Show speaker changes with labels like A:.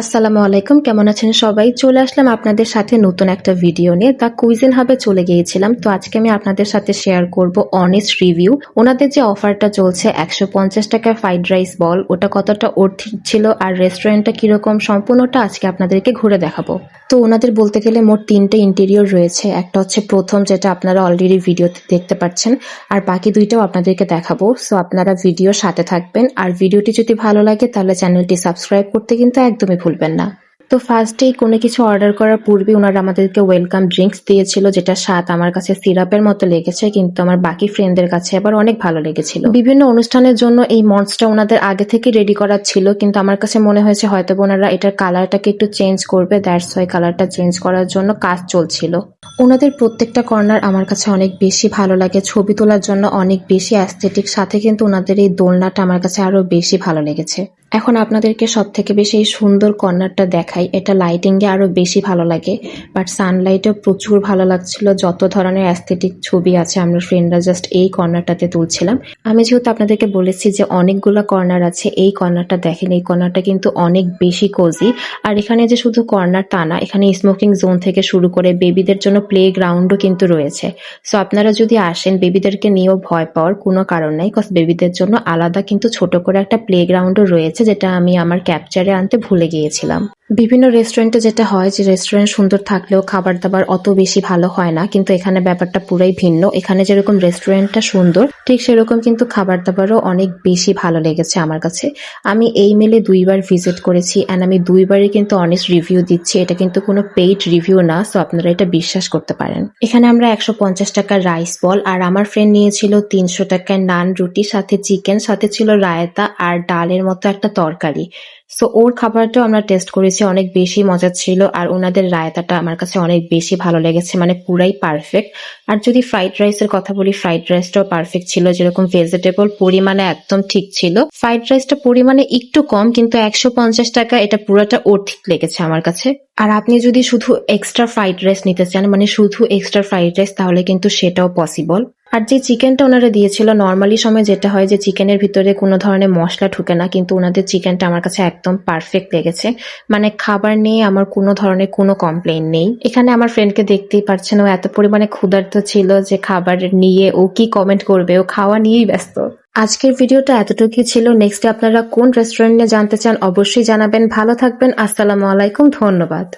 A: আসসালামু আলাইকুম, কেমন আছেন সবাই? চলে আসলাম আপনাদের সাথে নতুন একটা ভিডিও নিয়ে। দ্য কুইজিন হাবে চলে গিয়েছিলাম, তো আজকে আমি আপনাদের সাথে শেয়ার করব অনেস্ট রিভিউ ওনাদের যে অফারটা চলছে, একশো পঞ্চাশ টাকায় ফ্রাইড রাইস বল ওটা কতটা অর্থিক ছিল আর রেস্টুরেন্টটা কীরকম সম্পূর্ণটা আজকে আপনাদেরকে ঘুরে দেখাবো। তো ওনাদের বলতে গেলে মোট তিনটে ইন্টেরিয়র রয়েছে। একটা হচ্ছে প্রথম, যেটা আপনারা অলরেডি ভিডিওতে দেখতে পাচ্ছেন, আর বাকি দুইটাও আপনাদেরকে দেখাবো। সো আপনারা ভিডিওর সাথে থাকবেন। আর ভিডিওটি যদি ভালো লাগে, তাহলে চ্যানেলটি সাবস্ক্রাইব করতে কিন্তু একদমই ভুলবেন না। তো ফার্স্টেই কোনো কিছু অর্ডার করার পূর্বে ওনারা আমাদেরকে ওয়েলকাম ড্রিঙ্কস দিয়েছিল, যেটা স্বাদ আমার কাছে সিরাপের মতো লেগেছে, কিন্তু আমার বাকি ফ্রেন্ডদের কাছে আবার অনেক ভালো লেগেছিল। বিভিন্ন অনুষ্ঠানের জন্য এই মঞ্চটা ওনাদের আগে থেকে রেডি করা ছিল, কিন্তু আমার কাছে মনে হয়েছে হয়তো ওনারা এটার কালারটাকে একটু চেঞ্জ করবে দ্যাটস ওয়াই কালারটা চেঞ্জ করার জন্য কাজ চলছিল। ওনাদের প্রত্যেকটা কর্নার আমার কাছে অনেক বেশি ভালো লাগে, ছবি তোলার জন্য অনেক বেশি অ্যাস্থেটিক সাথে কিন্তু ওনাদের এই দোলনাটা আমার কাছে আরও বেশি ভালো লেগেছে। এখন আপনাদেরকে সব থেকে বেশি এই সুন্দর কর্নারটা দেখাই। এটা লাইটিংয়ে আরও বেশি ভালো লাগে। বাট সানলাইটে প্রচুর ভালো লাগছিল। যত ধরনের অ্যাস্থেটিক ছবি আছে, আমরা ফ্রেন্ডরা জাস্ট এই কর্নারটাতে তুলছিলাম। আমি যেহেতু আপনাদেরকে বলেছি যে অনেকগুলো কর্নার আছে, এই কর্নারটা দেখেন, এই কর্নারটা কিন্তু অনেক বেশি কোজি আর এখানে যে শুধু কর্নার তা না, এখানে স্মোকিং জোন থেকে শুরু করে বেবিদের জন্য প্লে গ্রাউন্ডও কিন্তু রয়েছে। সো আপনারা যদি আসেন বেবিদেরকে নিয়েও ভয় পাওয়ার কোনো কারণ নেই কজ বেবিদের জন্য আলাদা কিন্তু ছোট করে একটা প্লে গ্রাউন্ডও রয়েছে যেটা আমি আমার ক্যাপচারে আনতে ভুলে গিয়েছিলাম। বিভিন্ন রেস্টুরেন্টে যেটা হয় যে রেস্টুরেন্ট সুন্দর থাকলেও খাবার দাবার অত বেশি ভালো হয় না, কিন্তু এখানে ব্যাপারটা পুরাই ভিন্ন। এখানে যেরকম রেস্টুরেন্টটা সুন্দর, ঠিক সেরকম কিন্তু খাবার দাবারও অনেক বেশি ভালো লেগেছে আমার কাছে। আমি এই মেলে দুইবার ভিজিট করেছি অ্যান্ড আমি দুইবারই কিন্তু অনেস্ট রিভিউ দিচ্ছি। এটা কিন্তু কোনো পেইড রিভিউ না সো আপনারা এটা বিশ্বাস করতে পারেন। এখানে আমরা একশো পঞ্চাশ টাকার রাইস বল আর আমার ফ্রেন্ড নিয়েছিল তিনশো টাকার নান রুটি, সাথে চিকেন সাথে ছিল রায়তা আর ডালের মতো একটা তরকারি। সো ওর খাবারটাও আমরা টেস্ট করেছি, অনেক বেশি মজা ছিল আর ওনাদের রায়তাটা আমার কাছে অনেক বেশি ভালো লেগেছে মানে পুরাই পারফেক্ট আর যদি ফ্রাইড রাইসের কথা বলি ফ্রাইড রাইসটাও পারফেক্ট ছিল, যেরকম ভেজিটেবল পরিমাণে একদম ঠিক ছিল। ফ্রাইড রাইসটা পরিমাণে একটু কম, কিন্তু একশো পঞ্চাশ টাকা এটা পুরোটা ওর ঠিক লেগেছে আমার কাছে। আর আপনি যদি শুধু এক্সট্রা ফ্রাইড রাইস নিতে চান মানে শুধু এক্সট্রা ফ্রাইড রাইস তাহলে কিন্তু সেটাও পসিবল আর যে চিকেনটা ওনারা দিয়েছিল নর্মালি সময় যেটা হয় যে চিকেনের ভিতরে কোনো ধরনের মশলা ঢুকে না, কিন্তু ওনাদের চিকেনটা আমার কাছে একদম পারফেক্ট লেগেছে। মানে খাবার নিয়ে আমার কোনো ধরনের কোনো কমপ্লেন নেই। এখানে আমার ফ্রেন্ডকে দেখতেই পারছেন, ও এত পরিমাণে ক্ষুধার্ত ছিল যে খাবার নিয়ে ও কি কমেন্ট করবে? ও খাওয়া নিয়েই ব্যস্ত। আজকের ভিডিওটা এতটুকুই ছিল। নেক্সটে আপনারা কোন রেস্টুরেন্টে জানতে চান অবশ্যই জানাবেন। ভালো থাকবেন। আসসালামু আলাইকুম। ধন্যবাদ।